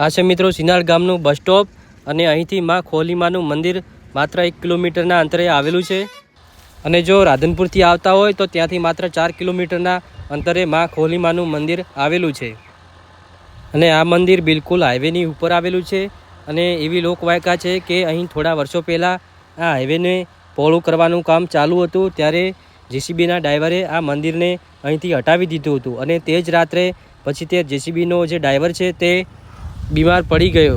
આ મિત્રો સિનાળ ગામનું બસ સ્ટોપ અને અહીંથી માં ખોલીમાનું મંદિર માત્ર એક કિલોમીટરના અંતરે આવેલું છે. અને જો રાધનપુરથી આવતા હોય તો ત્યાંથી માત્ર ચાર કિલોમીટરના અંતરે માં ખોલીમાનું મંદિર આવેલું છે. અને આ મંદિર બિલકુલ હાઈવેની ઉપર આવેલું છે અને એવી લોકવાયકા છે કે અહીં થોડા વર્ષો પહેલાં આ હાઈવેને પહોળું કરવાનું કામ ચાલુ હતું ત્યારે જેસીબીના ડ્રાઈવરે આ મંદિરને અહીંથી હટાવી દીધું હતું અને તે જ રાત્રે પછી તે જેસીબીનો જે ડ્રાઈવર છે તે બીમાર પડી ગયો.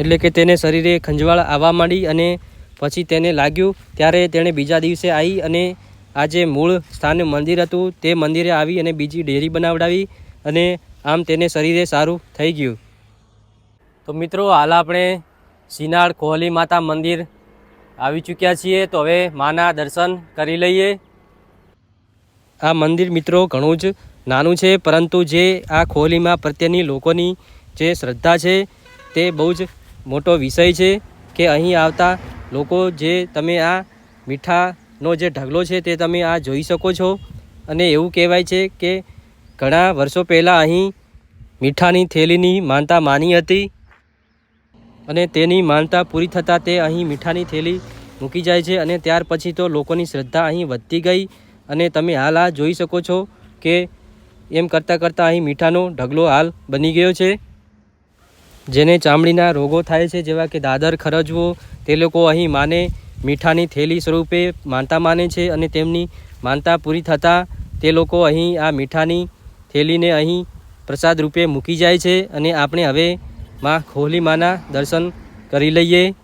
એટલે કે તેને શરીરે ખંજવાળ આવવા માંડી અને પછી તેને લાગ્યું. ત્યારે તેણે બીજા દિવસે આવી અને આ જે મૂળ સ્થાન મંદિર હતું. તે મંદિરે આવી અને બીજી ડેરી બનાવડાવી અને આમ તેને શરીરે સારું થઈ ગયું. તો મિત્રો, હાલ આપણે સિનાળ કોહલી માતા મંદિર આવી ચૂક્યા છીએ. તો હવે માના દર્શન કરી લઈએ. આ મંદિર મિત્રો ઘણું જ નાનું છે, પરંતુ જે આ ખોલીમાં પ્રત્યેની લોકોની જે શ્રદ્ધા છે તે બહુ જ મોટો વિષય છે કે અહીં આવતા લોકો જે તમે આ મીઠાનો જે ઢગલો છે તે તમે આ જોઈ શકો છો. અને એવું કહેવાય છે કે ઘણા વર્ષો પહેલાં અહીં મીઠાની થેલીની માનતા માની હતી અને તેની માનતા પૂરી થતાં તે અહીં મીઠાની થેલી મૂકી જાય છે અને ત્યાર પછી તો લોકોની શ્રદ્ધા અહીં વધતી ગઈ. અને તમે હાલ આ જોઈ શકો છો કે એમ કરતાં કરતાં અહીં મીઠાનો ઢગલો હાલ બની ગયો છે. જેને ચામડીના રોગો થાય છે, જેવા કે દાદર, ખરજવો, તે લોકો અહીં માને, મીઠાની થેલી સ્વરૂપે માનતા માને છે અને તેમની માનતા પૂરી થતાં તે લોકો અહીં આ મીઠાની થેલીને અહીં પ્રસાદ રૂપે મૂકી જાય છે અને આપણે હવે માં ખોલી માના દર્શન કરી લઈએ.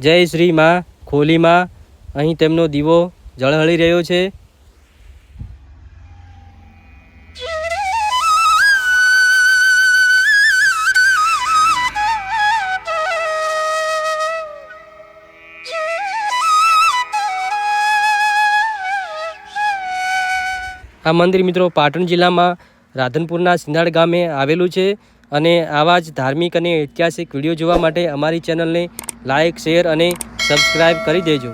જય શ્રી માં ખોલીમાં અહીં તેમનો દીવો ઝળહળી રહ્યો છે. આ મંદિર મિત્રો પાટણ જિલ્લામાં રાધનપુરના સિંધાડ ગામે આવેલું છે અને આવા જ ધાર્મિક અને ઐતિહાસિક વીડિયો જોવા માટે અમારી ચેનલને લાઇક, શેર અને સબસ્ક્રાઈબ કરી દેજો.